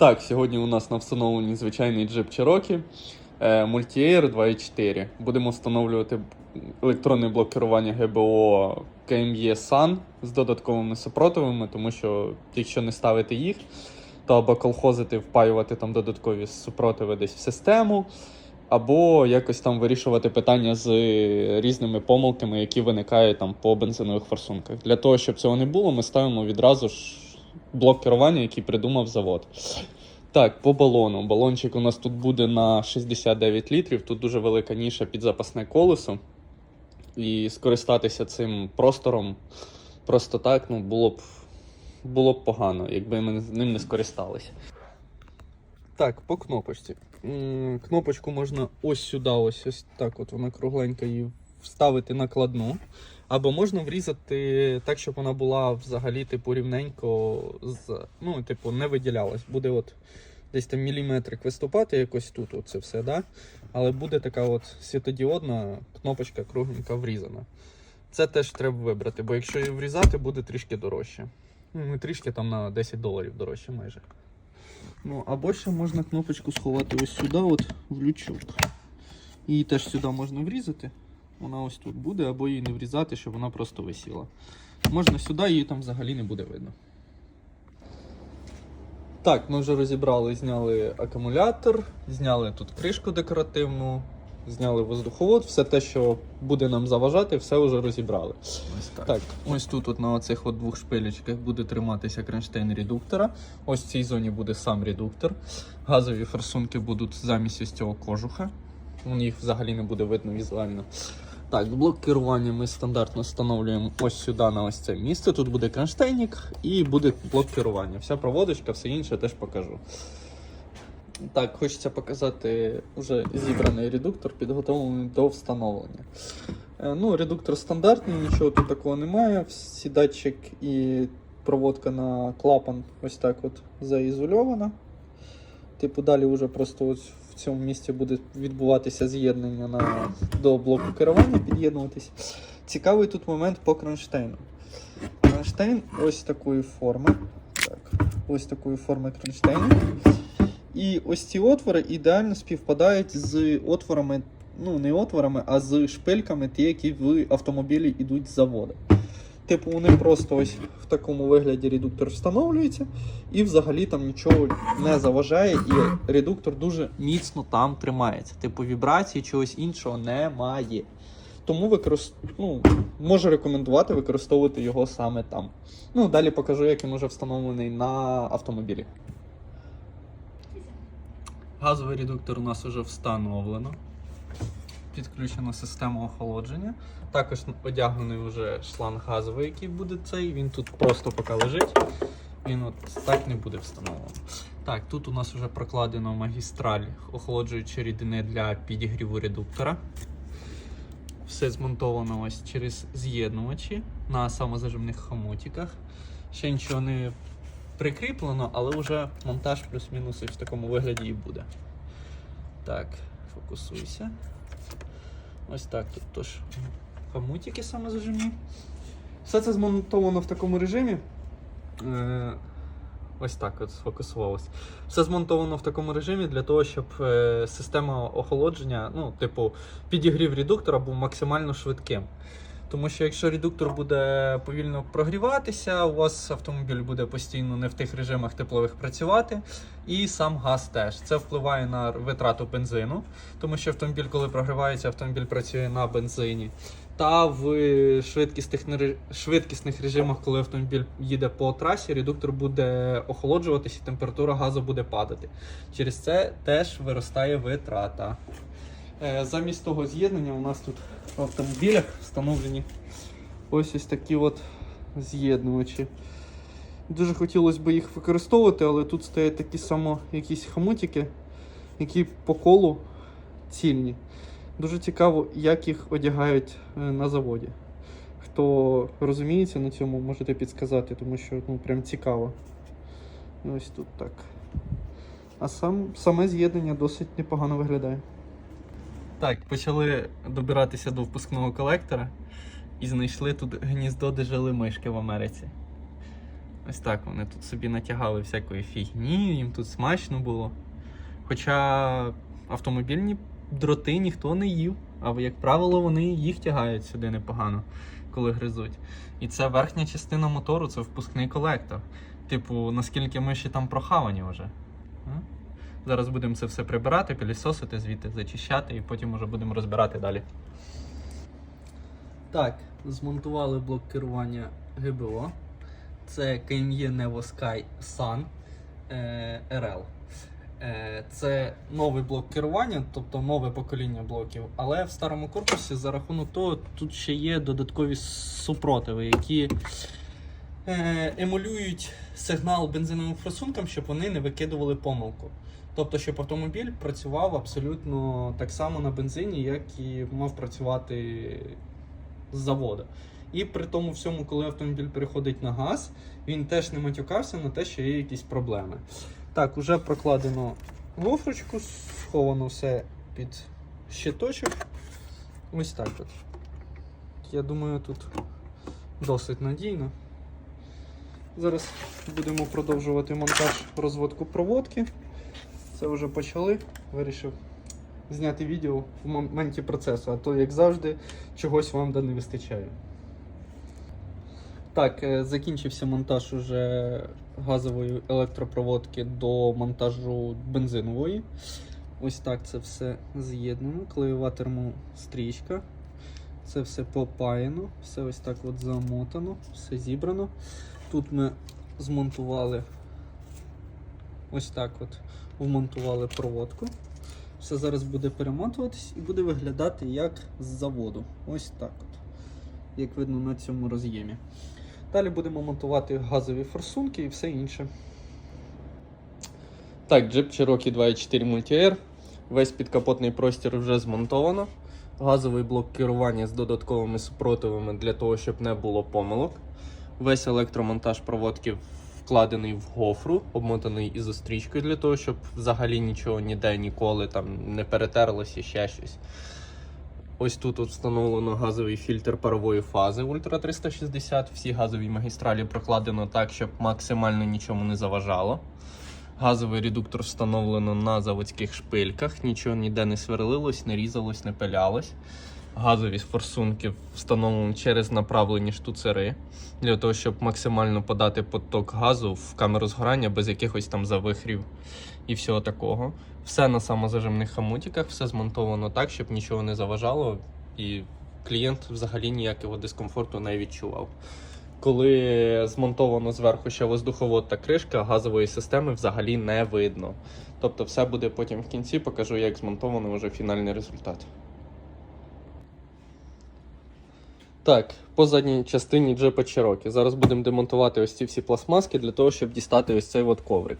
Так, сьогодні у нас на встановленні звичайний джип Cherokee е, Multi-Air 2.4. Будемо встановлювати електронне блок керування ГБО KME Sun з додатковими супротивами, тому що якщо не ставити їх, то або колхозити, впаювати там додаткові супротиви десь в систему, або якось там вирішувати питання з різними помилками, які виникають там по бензинових форсунках. Для того, щоб цього не було, ми ставимо відразу ж блок керування, який придумав завод. Так, по балону. Балончик у нас тут буде на 69 літрів. Тут дуже велика ніша під запасне колесо. І скористатися цим простором просто так ну, було б, було б погано, якби ми ним не скористалися. Так, по кнопочці. Кнопочку можна ось сюди, ось ось так. От вона кругленька її вставити накладну. Або можна врізати так, щоб вона була взагалі типу рівненько з. Ну, типу, не виділялась. Буде от десь там міліметрик виступати якось тут, оце все, да? але буде така от світодіодна кнопочка кругленька врізана. Це теж треба вибрати, бо якщо її врізати, буде трішки дорожче. Ну, трішки там на 10 доларів дорожче майже. Ну, або ще можна кнопочку сховати ось сюди, от в лючок. Її теж сюди можна врізати. Вона ось тут буде, або її не врізати, щоб вона просто висіла. Можна сюди, її там взагалі не буде видно. Так, ми вже розібрали, зняли акумулятор, зняли тут кришку декоративну, зняли воздуховод, все те, що буде нам заважати, все вже розібрали. Ось так. Так, ось тут от на оцих от двох шпилечках буде триматися кронштейн редуктора. Ось в цій зоні буде сам редуктор. Газові форсунки будуть замість ось цього кожуха. Їх взагалі не буде видно візуально. Так, блок керування ми стандартно встановлюємо ось сюди на ось це місце. Тут буде кронштейник і буде блок керування. Вся проводочка, все інше теж покажу. Так, хочеться показати вже зібраний редуктор, підготовлений до встановлення. Е, Ну, редуктор стандартний, нічого тут такого немає. Всі датчик і проводка на клапан ось так от заізольована. Типу, далі вже просто ось цьому місці буде відбуватися з'єднання на, до блоку керування, під'єднуватися. Цікавий тут момент по кронштейну. Кронштейн ось такої форми. Так, ось такої форми кронштейну. І ось ці отвори ідеально співпадають з отворами, ну не отворами, а з шпильками, ті, які в автомобілі йдуть з заводу. Типу, вони просто ось в такому вигляді редуктор встановлюється, і взагалі там нічого не заважає, і редуктор дуже міцно там тримається. Типу, вібрації чогось іншого немає. Тому використ... ну, можу рекомендувати використовувати його саме там. Ну, далі покажу, як він уже встановлений на автомобілі. Газовий редуктор у нас вже встановлено. Підключена система охолодження. Також одягнений вже шланг газовий, який буде цей. Він тут просто поки лежить. Він от так не буде встановлено. Так, тут у нас вже прокладено магістраль охолоджуючої рідини для підігріву редуктора. Все змонтовано ось через з'єднувачі на самозажимних хомутиках. Ще нічого не прикріплено, але вже монтаж плюс-мінус в такому вигляді і буде. Так, фокусуйся. Ось так тут тож саме зажимні. Все це змонтовано в такому режимі. Е, Ось так от сфокусувалось. Все змонтовано в такому режимі для того, щоб е, система охолодження, ну, типу, підігрів редуктора був максимально швидким. Тому що якщо редуктор буде повільно прогріватися, у вас автомобіль буде постійно не в тих режимах теплових працювати, і сам газ теж. Це впливає на витрату бензину, тому що автомобіль, коли прогрівається, автомобіль працює на бензині. Та в швидкісних, швидкісних режимах, коли автомобіль їде по трасі, редуктор буде охолоджуватися і температура газу буде падати. Через це теж виростає витрата. Е, Замість того з'єднання у нас тут в автомобілях встановлені ось ось такі от з'єднувачі. Дуже хотілося б їх використовувати, але тут стоять такі само якісь хомутики, які по колу цільні. Дуже цікаво, як їх одягають е, на заводі. Хто розуміється на цьому, можете підсказати, тому що ну, прям цікаво. Ось тут так. А сам, саме з'єднання досить непогано виглядає. Так, почали добиратися до впускного колектора і знайшли тут гніздо, де жили мишки в Америці. Ось так вони тут собі натягали всякої фігні, їм тут смачно було. Хоча автомобільні дроти ніхто не їв, а як правило, вони їх тягають сюди непогано, коли гризуть. І це верхня частина мотору, це впускний колектор. Типу, наскільки ми ще там прохавані вже. Зараз будемо це все прибирати, пилісосити звідти, зачищати і потім вже будемо розбирати далі. Так, змонтували блок керування ГБО. Це KME Nevo Sky Sun е, RL. Е, Це новий блок керування, тобто нове покоління блоків. Але в старому корпусі за рахунок того тут ще є додаткові супротиви, які е, емулюють сигнал бензиновим форсункам, щоб вони не викидували помилку. Тобто, щоб автомобіль працював абсолютно так само на бензині, як і мав працювати з заводу. І при тому всьому, коли автомобіль переходить на газ, він теж не матюкався на те, що є якісь проблеми. Так, уже прокладено гофрочку, сховано все під щиточок. Ось так от. Я думаю, тут досить надійно. Зараз будемо продовжувати монтаж розводку проводки. Це вже почали. Вирішив зняти відео в моменті процесу, а то, як завжди, чогось вам да не вистачає. Так, е, закінчився монтаж уже газової електропроводки до монтажу бензинової. Ось так це все з'єднано. Клеєва термострічка. Це все попаяно, все ось так от замотано, все зібрано. Тут ми змонтували ось так от вмонтували проводку. Все зараз буде перемотуватись і буде виглядати як з заводу. Ось так от. Як видно на цьому роз'ємі. Далі будемо монтувати газові форсунки і все інше. Так, Jeep Cherokee 2.4 Multi-Air. Весь підкапотний простір вже змонтовано. Газовий блок керування з додатковими супротивами для того, щоб не було помилок. Весь електромонтаж проводки вкладений в гофру, обмотаний із ізострічкою для того, щоб взагалі нічого ніде ніколи там не перетерлося ще щось. Ось тут встановлено газовий фільтр парової фази Ультра 360. Всі газові магістралі прокладено так, щоб максимально нічому не заважало. Газовий редуктор встановлено на заводських шпильках, нічого ніде не сверлилось, не різалось, не пилялось. Газові форсунки встановлені через направлені штуцери для того, щоб максимально подати поток газу в камеру згорання без якихось там завихрів і всього такого. Все на самозажимних хамутиках, все змонтовано так, щоб нічого не заважало, і клієнт взагалі ніякого дискомфорту не відчував. Коли змонтовано зверху ще воздуховод та кришка, газової системи взагалі не видно. Тобто, все буде потім в кінці, покажу, як змонтовано вже фінальний результат. Так, по задній частині джипа Cherokee. Зараз будемо демонтувати ось ці всі пластмаски для того, щоб дістати ось цей от коврик.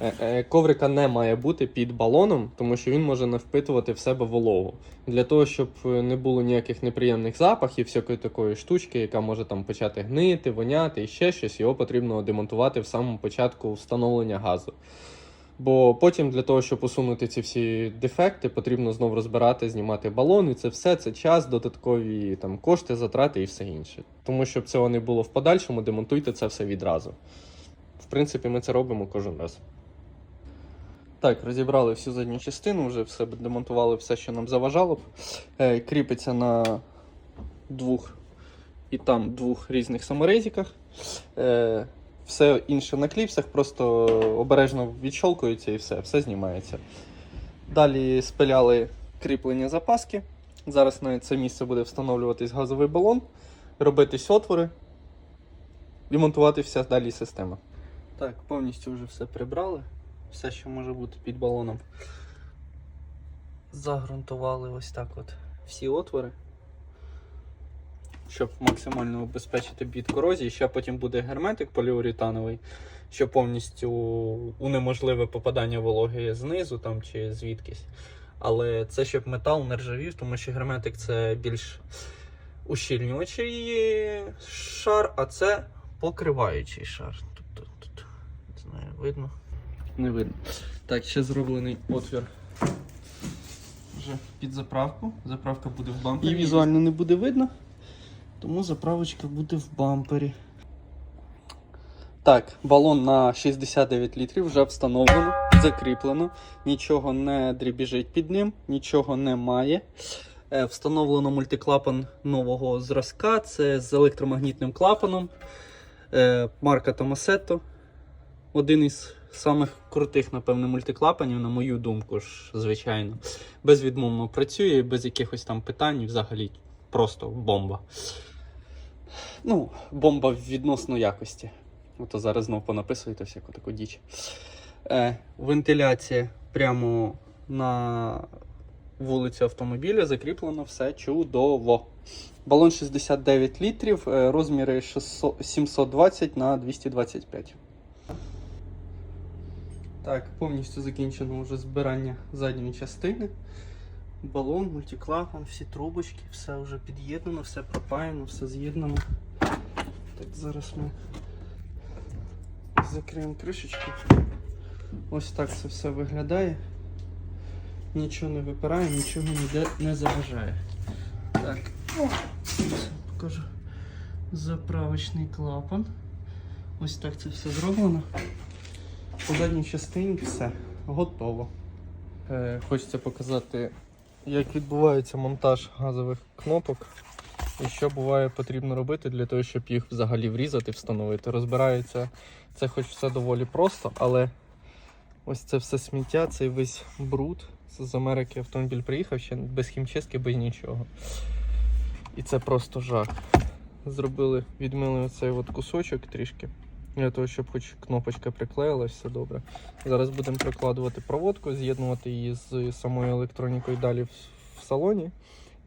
Е, е, Коврика не має бути під балоном, тому що він може не впитувати в себе вологу. Для того, щоб е, не було ніяких неприємних запахів, всякої такої штучки, яка може там почати гнити, воняти і ще щось, його потрібно демонтувати в самому початку встановлення газу. Бо потім для того, щоб усунути ці всі дефекти, потрібно знову розбирати, знімати балон, і це все це час, додаткові там кошти, затрати і все інше. Тому щоб цього не було в подальшому, демонтуйте це все відразу. В принципі, ми це робимо кожен раз. Так, розібрали всю задню частину, вже все демонтували все, що нам заважало б. Е, кріпиться на двох і там двох різних саморезиках. Е, все інше на кліпсах, просто обережно відщолкується і все, все знімається. Далі спиляли кріплення запаски. Зараз на це місце буде встановлюватись газовий балон, робитись отвори і монтуватися далі система. Так, повністю вже все прибрали. Все, що може бути під балоном. Загрунтували ось так от всі отвори щоб максимально обезпечити бід корозії. Ще потім буде герметик поліуретановий, що повністю унеможливе попадання вологи знизу там чи звідкись. Але це щоб метал не ржавів, тому що герметик це більш ущільнюючий шар, а це покриваючий шар. Тобто тут не знаю, видно? Не видно. Так, ще зроблений отвір. Вже під заправку. Заправка буде в бампері. І візуально не буде видно. Тому заправочка буде в бампері. Так, балон на 69 літрів вже встановлено, закріплено, нічого не дрібіжить під ним, нічого немає. Е, Встановлено мультиклапан нового зразка, це з електромагнітним клапаном. Е, Марка Tomasetto. Один із самих крутих, напевно, мультиклапанів, на мою думку, ж, звичайно. Безвідмовно працює, без якихось там питань, взагалі просто бомба. Ну, бомба відносно якості. Ото зараз знов понаписуєте всяку таку діч. Е, вентиляція прямо на вулиці автомобіля закріплено все чудово. Балон 69 літрів, е, розміри 600, 720 на 225. Так, повністю закінчено вже збирання задньої частини. Балон, мультиклапан, всі трубочки, все вже під'єднано, все пропаяно, все з'єднано. Так, зараз ми закриємо кришечку. Ось так це все виглядає. Нічого не випирає, нічого ніде не заважає. Так, о, покажу заправочний клапан. Ось так це все зроблено. По задній частині все готово. Е, хочеться показати, як відбувається монтаж газових кнопок. І що буває потрібно робити для того, щоб їх взагалі врізати, встановити. Розбирається це хоч все доволі просто, але ось це все сміття, цей весь бруд. З Америки автомобіль приїхав ще без хімчистки, без нічого. І це просто жах. Зробили, відмили оцей от кусочок трішки. Для того, щоб хоч кнопочка приклеїлась, все добре. Зараз будемо прикладувати проводку, з'єднувати її з самою електронікою далі в, в салоні.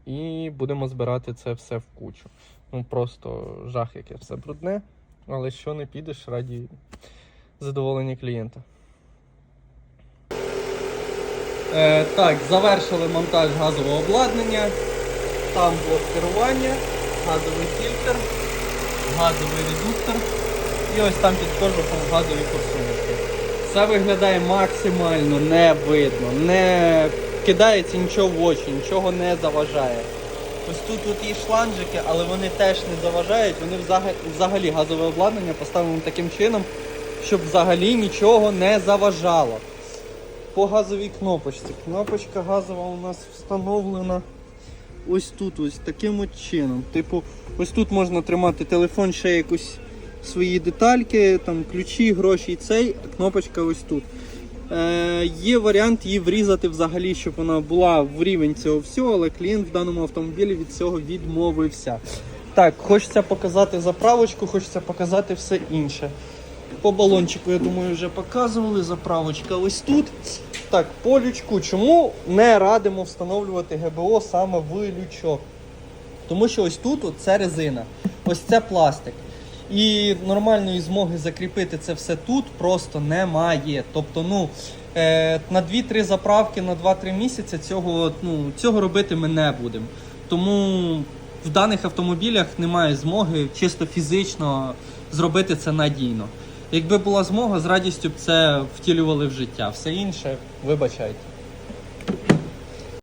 І будемо збирати це все в кучу. Ну просто жах, яке все брудне. Але що не підеш раді задоволення клієнта. Е, так, завершили монтаж газового обладнання. Там блок керування, газовий фільтр, газовий редуктор. І ось там під кожухом газові форсуночки. Все виглядає максимально не видно, не кидається нічого в очі, нічого не заважає. Ось тут, тут є шланжики, але вони теж не заважають. Вони взагалі газове обладнання поставлено таким чином, щоб взагалі нічого не заважало. По газовій кнопочці. Кнопочка газова у нас встановлена ось тут, ось таким от чином. Типу, ось тут можна тримати телефон, ще якусь свої детальки, там ключі, гроші і цей, кнопочка ось тут. Е, є варіант її врізати взагалі, щоб вона була в рівень цього всього, але клієнт в даному автомобілі від цього відмовився. Так, хочеться показати заправочку, хочеться показати все інше. По балончику, я думаю, вже показували. Заправочка ось тут. Так, по лючку. Чому не радимо встановлювати ГБО саме в лючок? Тому що ось тут це резина, ось це пластик. І нормальної змоги закріпити це все тут просто немає. Тобто, ну, е, на 2-3 заправки на 2-3 місяці цього, ну, цього робити ми не будемо. Тому в даних автомобілях немає змоги чисто фізично зробити це надійно. Якби була змога, з радістю б це втілювали в життя. Все інше, вибачайте.